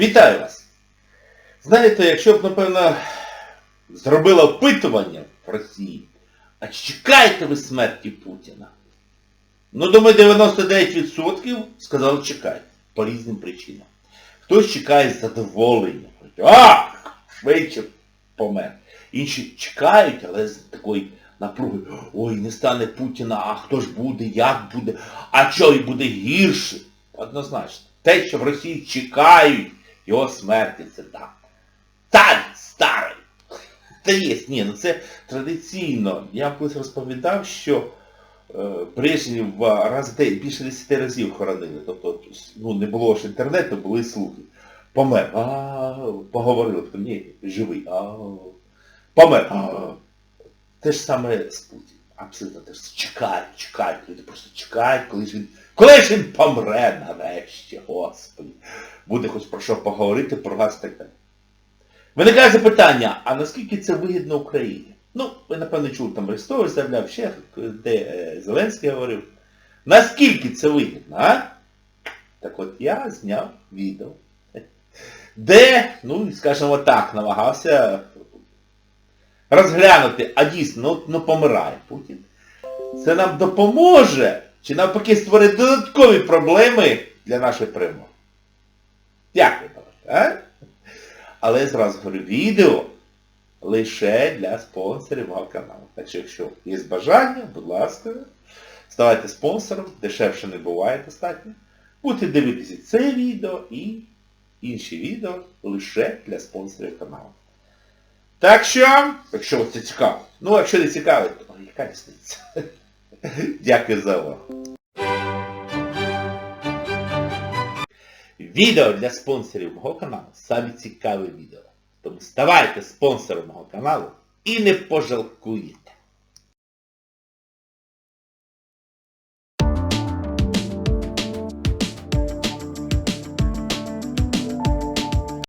Вітаю вас! Знаєте, якщо б, напевно, зробила опитування в Росії, а чекаєте ви смерті Путіна? Ну, думаю, 99% сказали чекають. По різним причинам. Хтось чекає з задоволенням. А! Швидше помер. Інші чекають, але з такою напругою. Ой, не стане Путіна, а хто ж буде, як буде, а що і буде гірше. Однозначно. Те, що в Росії чекають його смерті, це так. Цар старий! Та є, ні, ну це традиційно. Я колись розповідав, що е, Брежнєв раз день більше 10 разів хоронили. Тобто, ну, не було ж інтернету, були слухи. Помер. А, поговорили. Ні, живий. А, помер. А, те ж саме з Путіним. Абсолютно те ж. Чекають, чекають. Люди просто чекають, коли ж він. Коли ж він помре нарешті, господи. Буде хоч про що поговорити, про і так далі. Виникає запитання, а наскільки це вигідно Україні? Ну, ви напевно чули, там Арестович заявляв, ще де е, Зеленський говорив. Наскільки це вигідно, а? Так от я зняв відео, де, ну, скажімо так, намагався розглянути, а дійсно, ну, ну помирає Путін. Це нам допоможе, чи навпаки створить додаткові проблеми для нашої перемоги? Як ви? Але я зразу говорю, відео лише для спонсорів мого каналу. Так що, якщо є бажання, будь ласка, ставайте спонсором, дешевше не буває достатньо. Будете дивитися це відео і інші відео лише для спонсорів каналу. Так що, якщо це цікаво, ну якщо не цікаво, то яка різниця? Дякую за увагу. Відео для спонсорів мого каналу самі цікаві відео. Тому ставайте спонсором мого каналу і не пожалкуєте.